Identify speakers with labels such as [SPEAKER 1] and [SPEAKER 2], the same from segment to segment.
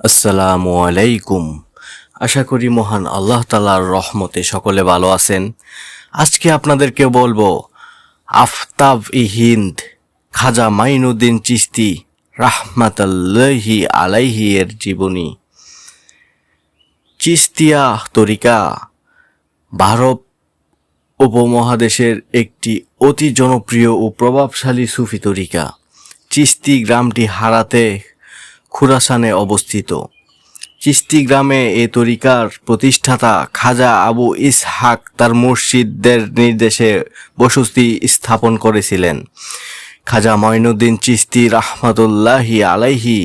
[SPEAKER 1] আসসালামু আলাইকুম। আশা করি মহান আল্লাহ তালার রহমতে সকলে ভালো আছেন। আজকে আপনাদেরকে বলব, আফতাব ই হিন্দ, খাজা মাইনুদ্দিন চিস্তি রাহমাতাল্লাহি আলাইহি এর জীবনী। চিস্তিয়া তরিকা, ভারত উপমহাদেশের একটি অতি জনপ্রিয় ও প্রভাবশালী সুফি তরিকা। চিস্তি গ্রামটি হারাতে খুরাসানে অবস্থিত। চিস্তি গ্রামে এ তরিকার প্রতিষ্ঠাতা খাজা আবু ইসহাক তার মুর্শিদদের নির্দেশে বসতি স্থাপন করেছিলেন। খাজা মঈনুদ্দিন চিস্তি রাহমাতুল্লাহি আলাইহি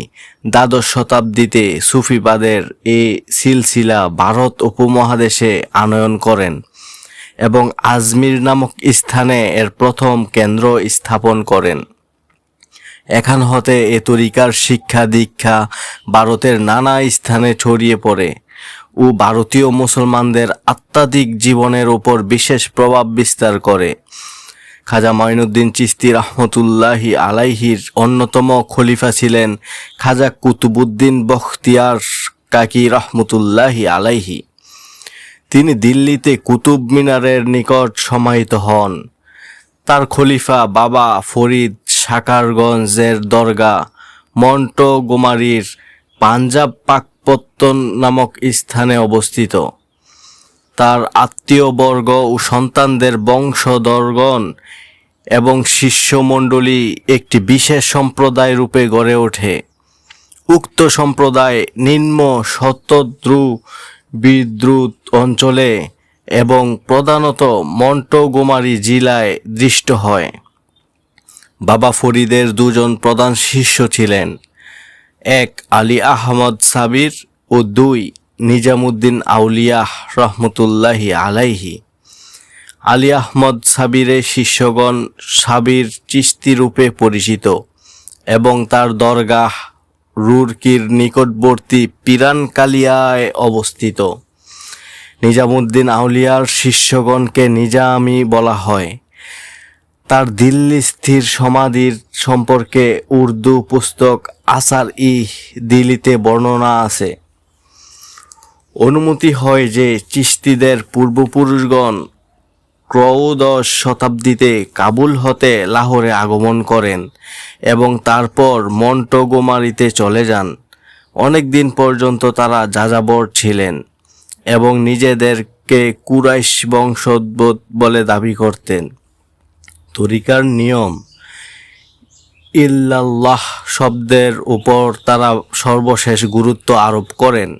[SPEAKER 1] দ্বাদশ শতাব্দীতে সুফিবাদের এ সিলসিলা ভারত উপমহাদেশে আনয়ন করেন এবং আজমির নামক স্থানে এর প্রথম কেন্দ্র স্থাপন করেন। এখান হতে এ তরিকার শিক্ষা দীক্ষা ভারতের নানা স্থানে ছড়িয়ে পড়ে। ও ভারতীয় মুসলমানদের আত্মাধিক জীবনের উপর বিশেষ প্রভাব বিস্তার করে। খাজা মঈনুদ্দিন চিস্তি রহমতুল্লাহি আলাইহির অন্যতম খলিফা ছিলেন খাজা কুতুবুদ্দিন বখতিয়ার কাকি রহমতুল্লাহি আলাইহি। তিনি দিল্লিতে কুতুব মিনারের নিকট সমাহিত হন। তার খলিফা বাবা ফরিদ সাকারগঞ্জের দরগা মন্টগোমারির পাঞ্জাব পাকপত্তন নামক স্থানে অবস্থিত। তার আত্মীয়বর্গ ও সন্তানদের বংশধরগণ এবং শিষ্যমণ্ডলী একটি বিশেষ সম্প্রদায় রূপে গড়ে ওঠে। উক্ত সম্প্রদায় নিম্ন শতদ্রু বিদ্রুত অঞ্চলে এবং প্রধানত মন্টগোমারি জেলায় দৃষ্ট হয়। বাবা ফরিদের দুজন প্রধান শিষ্য ছিলেন। এক আলী আহমদ সাবির ও দুই নিজামুদ্দিন আউলিয়াহ রহমতুল্লাহি আলাইহি। আলী আহমদ সাবিরের শিষ্যগণ সাবির চিস্তি রূপে পরিচিত এবং তার দরগাহ রুরকির নিকটবর্তী পিরান কালিয়ায় অবস্থিত। নিজামুদ্দিন আউলিয়ার শিষ্যগণকে নিজামি বলা হয়। তার দিল্লি স্থির সমাধির সম্পর্কে উর্দু পুস্তক আসার ই দিল্লিতে বর্ণনা আছে। অনুমতি হয় যে চিস্তিদের পূর্বপুরুষগণ ত্রয়োদশ শতাব্দীতে কাবুল হতে লাহোরে আগমন করেন এবং তারপর মন্টগোমারিতে চলে যান। অনেক দিন পর্যন্ত তারা যাযাবর ছিলেন এবং নিজেদেরকে কুরাইশ বংশোদ্ভূত বলে দাবি করতেন। তরিকার নিয়ম। ইল্লাল্লাহ শব্দের উপর তারা সর্বশেষ গুরুত্ব আরোপ করেন।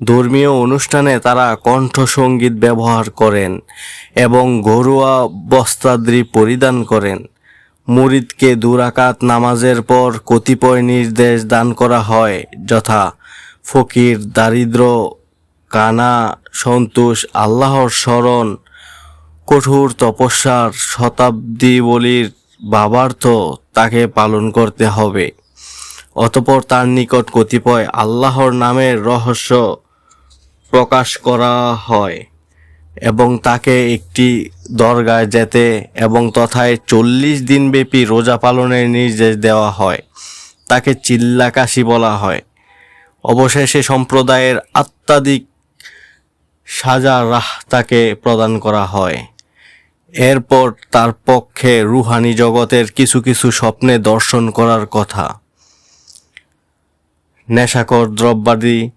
[SPEAKER 1] ধর্মীয় অনুষ্ঠানে তারা কণ্ঠসঙ্গীত ব্যবহার করেন এবং ঘরোয়া বস্ত্রাদ্রি পরিধান করেন। মুরিদকে দুরাকাত নামাজের পর কতিপয় নির্দেশ দান করা হয়, যথা ফকির, দারিদ্র, কানা, সন্তোষ, আল্লাহর স্মরণ কঠোর তপস্যার শতাব্দী শতাব্দীবলির বাবার্থ তাকে পালন করতে হবে। অতপর তার নিকট কতিপয় আল্লাহর নামের রহস্য প্রকাশ করা হয় এবং তাকে একটি দরগায় যেতে এবং তথায় চল্লিশ দিনব্যাপী রোজা পালনের নির্দেশ দেওয়া হয়। তাকে চিল্লাকাশি বলা হয়। অবশেষে সম্প্রদায়ের আত্মাধিক সাজা রাহ তাকে প্রদান করা হয়। এরপর তার পক্ষে রুহানি জগতের কিছু কিছু স্বপ্নে দর্শন করার কথা। নেশাকর দ্রব্যাদি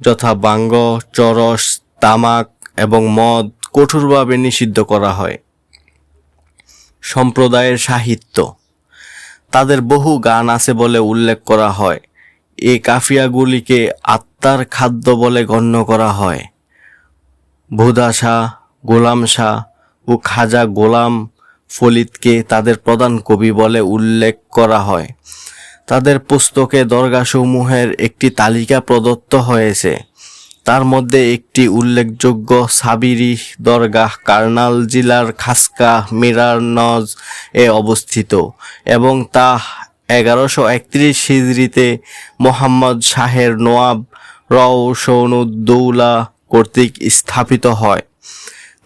[SPEAKER 1] যথা বাঙ্গ, চরস, তামাক এবং মদ কঠোরভাবে নিষিদ্ধ করা হয়। সম্প্রদায়ের সাহিত্য। তাদের বহু গান আছে বলে উল্লেখ করা হয়। এ কাফিয়াগুলিকে আত্মার খাদ্য বলে গণ্য করা হয়। ভুদা শাহ গোলাম শাহ ও খাজা গোলাম ফলিদকে তাদের প্রধান কবি বলে উল্লেখ করা হয়। তাদের পুস্তকে দরগাসমূহের একটি তালিকা প্রদত্ত হয়েছে। তার মধ্যে একটি উল্লেখযোগ্য সাবিরি দরগাহ, কার্নাল জেলার খাসকা মিরারনজ এ অবস্থিত এবং তা এগারোশো একত্রিশ হিজড়িতে মোহাম্মদ শাহের নোয়াব রওশনুদ্দৌলা কর্তৃক স্থাপিত হয়।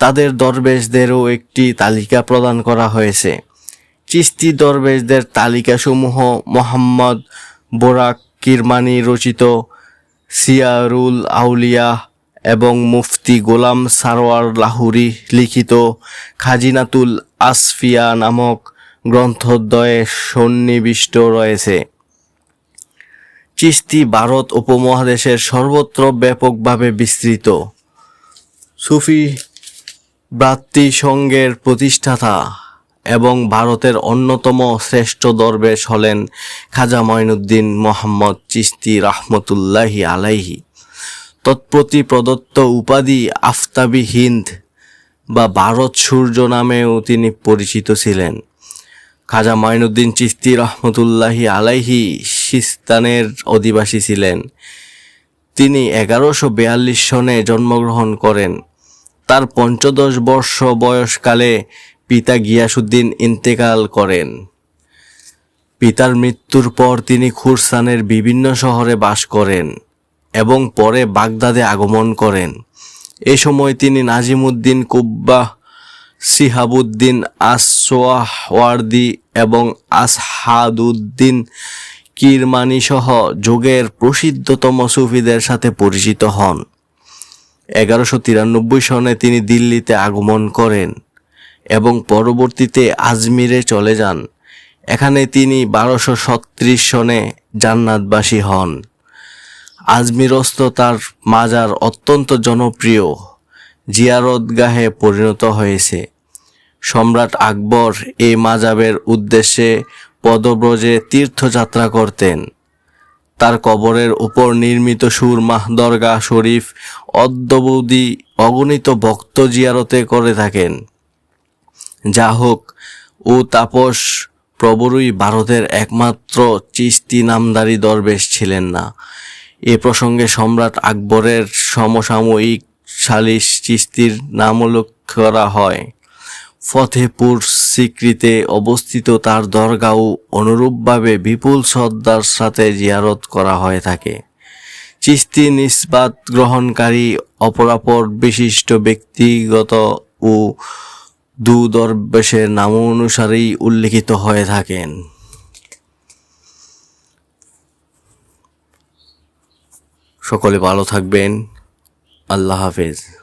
[SPEAKER 1] তাদের দরবেশদেরও একটি তালিকা প্রদান করা হয়েছে। চিস্তি দরবেশদের তালিকাসমূহ মোহাম্মদ বোরাক কিরমানি রচিত, সিয়ারুল আউলিয়া এবং মুফতি গোলাম সারোয়ার লাহুরি লিখিত, খাজিনাতুল আসফিয়া নামক গ্রন্থদ্বয়ে সন্নিবিষ্ট রয়েছে। চিস্তি ভারত উপমহাদেশের সর্বত্র ব্যাপকভাবে বিস্তৃত। সুফি ভ্রাতৃ সংঘের প্রতিষ্ঠাতা এবং ভারতের অন্যতম শ্রেষ্ঠ দরবেশ হলেন খাজা মঈনুদ্দিন মোহাম্মদ চিস্তি রাহমতুল্লাহি আলাইহি। তৎপ্রতি প্রদত্ত উপাধি আফতাবি হিন্দ বা ভারত সূর্য নামেও তিনি পরিচিত ছিলেন। খাজা মাইনুদ্দিন চিস্তি রহমতুল্লাহি আলাইহি সিস্তানের অধিবাসী ছিলেন। তিনি এগারোশো বিয়াল্লিশ সনে জন্মগ্রহণ করেন। তার পঞ্চদশ বর্ষ বয়সকালে পিতা গিয়াসুদ্দিন ইন্তেকাল করেন। পিতার মৃত্যুর পর তিনি খুরসানের বিভিন্ন শহরে বাস করেন এবং পরে বাগদাদে আগমন করেন। এ সময় তিনি নাজিমুদ্দিন কুব্বাহ সিহাবুদ্দিন আসওয়ার্দি এবং আসহাদুদ্দিন কিরমানি সহ যুগের প্রসিদ্ধতম সুফিদের সাথে পরিচিত হন। এগারোশো তিরানব্বই সনে তিনি দিল্লিতে আগমন করেন এবং পরবর্তীতে আজমিরে চলে যান। এখানে তিনি বারোশো ছত্রিশ সনে জান্নাতবাসী হন। আজমিরস্থ তার মাজার অত্যন্ত জনপ্রিয়, জিয়ারতগাহে পরিণত হয়েছে। সম্রাট আকবর এই মাজাবের উদ্দেশ্যে পদব্রজে তীর্থযাত্রা করতেন। তার কবরের উপর নির্মিত সুরমাহ দরগা শরীফ অদ্যবধি অগণিত ভক্ত জিয়ারতে করে থাকেন। যা হোক, ও তাপস প্রবরই ভারতের একমাত্র চিস্তি নামদারি দরবেশ ছিলেন না। এ প্রসঙ্গে সম্রাট আকবরের সমসাময়িক সালিশ চিস্তির নাম উল্লেখ করা হয়। ফতেপুর সিক্রিতে অবস্থিত তার দরগাও অনুরূপভাবে বিপুল শ্রদ্ধার সাথে জিয়ারত করা হয়ে থাকে। চিস্তি নিসবাত গ্রহণকারী, অপরাপর বিশিষ্ট ব্যক্তিগত ও দু দরবেশের নাম অনুসারেই উল্লিখিত হয়ে থাকেন। সকলে ভালো থাকবেন। আল্লাহ হাফেজ।